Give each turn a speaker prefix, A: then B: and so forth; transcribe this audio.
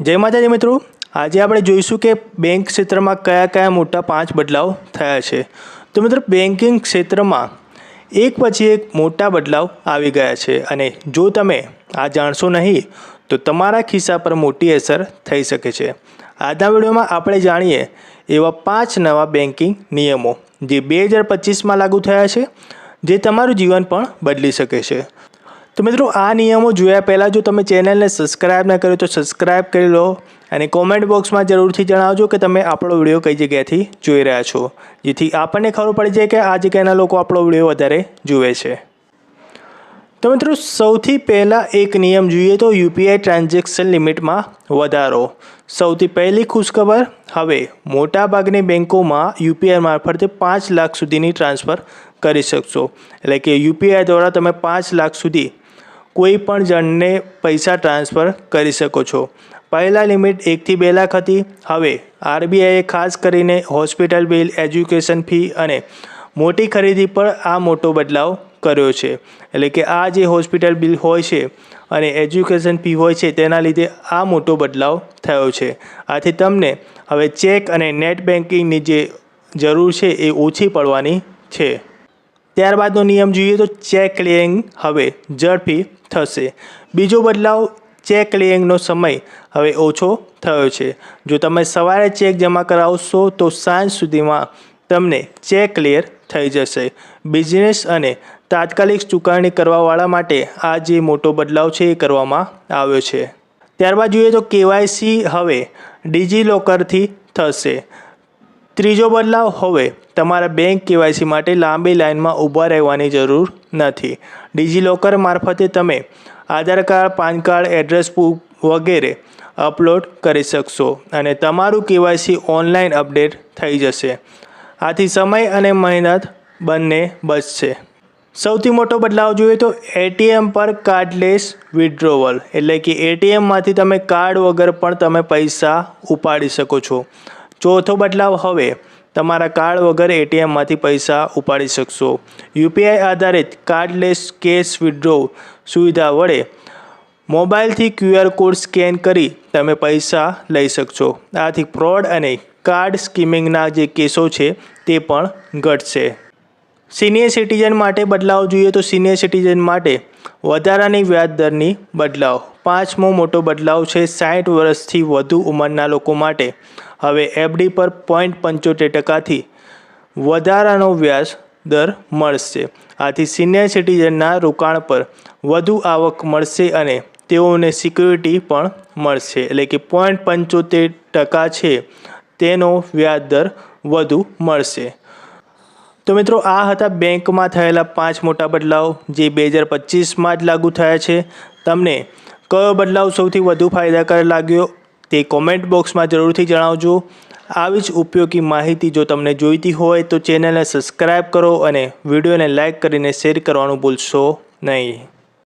A: જય માતાજી મિત્રો. આજે આપણે જોઈશું કે બેંક ક્ષેત્રમાં કયા કયા મોટા પાંચ બદલાવ થયા છે. તો મિત્રો બેન્કિંગ ક્ષેત્રમાં એક પછી એક મોટા બદલાવ આવી ગયા છે અને જો તમે આ જાણશો નહીં, તો તમારા ખિસ્સા પર મોટી અસર થઈ શકે છે. આજના વિડીયોમાં આપણે જાણીએ એવા પાંચ નવા બેન્કિંગ નિયમો જે બે હજાર પચીસમાં લાગુ થયા છે, જે તમારું જીવન પણ બદલી શકે છે. તો મિત્રો, આ નિયમો જોયા પહેલાં જો તમે ચેનલને સબસ્ક્રાઈબ ન કર્યો તો સબસ્ક્રાઈબ કરી લો અને કોમેન્ટ બોક્સમાં જરૂરથી જણાવજો કે તમે આપણો વીડિયો કઈ જગ્યાથી જોઈ રહ્યા છો. જેથી આપણને ખબર પડી જાય કે આ જગ્યાના લોકો આપણો વીડિયો વધારે જુએ છે. તો મિત્રો, સૌથી પહેલાં એક નિયમ જોઈએ તો યુપીઆઈ ટ્રાન્ઝેક્શન લિમિટમાં વધારો. સૌથી પહેલી ખુશખબર, હવે મોટાભાગની બેન્કોમાં યુપીઆઈ મારફતે પાંચ લાખ સુધીની ટ્રાન્સફર કરી શકશો. એટલે કે યુપીઆઈ દ્વારા તમે પાંચ લાખ સુધી કોઈ પણ જણને પૈસા ટ્રાન્સફર કરી શકો છો. પહેલાં લિમિટ એકથી બે લાખ હતી. હવે આરબીઆઈએ ખાસ કરીને હોસ્પિટલ બિલ, એજ્યુકેશન ફી અને મોટી ખરીદી પર આ મોટો બદલાવ કર્યો છે. એટલે કે આ જે હોસ્પિટલ બિલ હોય છે અને એજ્યુકેશન ફી હોય છે તેના લીધે આ મોટો બદલાવ થયો છે. આથી તમને હવે ચેક અને નેટ બેન્કિંગની જે જરૂર છે એ ઓછી પડવાની છે. ત્યારબાદનો નિયમ જોઈએ તો ચેક ક્લિયરિંગ હવે ઝડપી થશે. બીજો બદલાવ ચેક ક્લિયરિંગનો સમય હવે ઓછો થયો છે. જો તમે સવારે ચેક જમા કરાવશો તો સાંજ સુધીમાં તમને ચેક ક્લિયર થઈ જશે. બિઝનેસ અને તાત્કાલિક ચૂકવણી કરવાવાળા માટે આ જે મોટો બદલાવ છે એ કરવામાં આવ્યો છે. ત્યારબાદ જોઈએ તો કેવાયસી હવે ડિજિલોકરથી થશે. ત્રીજો બદલાવ હવે તમારા બેંક કેવાયસી માટે લાંબી લાઇનમાં ઊભા રહેવાની જરૂર નથી. ડિજિલોકર મારફતે તમે Aadhaar card, PAN card, address book વગેરે અપલોડ કરી શકશો અને તમારું કેવાયસી ઓનલાઈન અપડેટ થઈ જશે. આથી સમય અને મહેનત બંને બચશે. સૌથી મોટો બદલાવ જોઈએ તો એટીએમ પર કાર્ડલેસ વિડ્રોવલ, એટલે કે એટીએમમાંથી તમે કાર્ડ વગર પણ તમે પૈસા ઉપાડી શકો છો. ચોથો બદલાવ હવે તમારા કાર્ડ વગર એટીએમમાંથી પૈસા ઉપાડી શકશો. યુપીઆઈ આધારિત કાર્ડલેસ કેશ વિડ્રો સુવિધા વડે મોબાઈલથી ક્યુઆર કોડ સ્કેન કરી તમે પૈસા લઈ શકશો. આથી ફ્રોડ અને કાર્ડ સ્કીમિંગના જે કેસો છે તે પણ ઘટશે. સિનિયર સિટીઝન માટે બદલાવ જોઈએ તો સિનિયર સિટીઝન માટે વધારાની વ્યાજ દરની બદલાવ. પાંચમો મોટો બદલાવ છે સાઠ વર્ષથી વધુ ઉંમરના લોકો માટે હવે એફડી પર પોઈન્ટ પંચોતેર ટકાથી વધારાનો વ્યાજ દર મળશે. આથી સિનિયર સિટીઝનના રોકાણ પર વધુ આવક મળશે અને તેઓને સિક્યુરિટી પણ મળશે. એટલે કે પોઈન્ટ પંચોતેર ટકા છે તેનો વ્યાજ દર વધુ મળશે. તો મિત્રો, આ હતા બેંકમાં થયેલા પાંચ મોટા બદલાવ જે બે હજાર પચીસમાં જ લાગુ થયા છે. તમને કયો બદલાવ સૌથી વધુ ફાયદાકારક લાગ્યો? તે કોમેન્ટ બોક્સમાં જરૂરથી જણાવજો. આવી જ ઉપયોગી માહિતી જો તમને જોઈતી હોય તો ચેનલને સબસ્ક્રાઈબ કરો અને વિડીયોને લાઇક કરીને શેર કરવાનું ભૂલશો નહીં.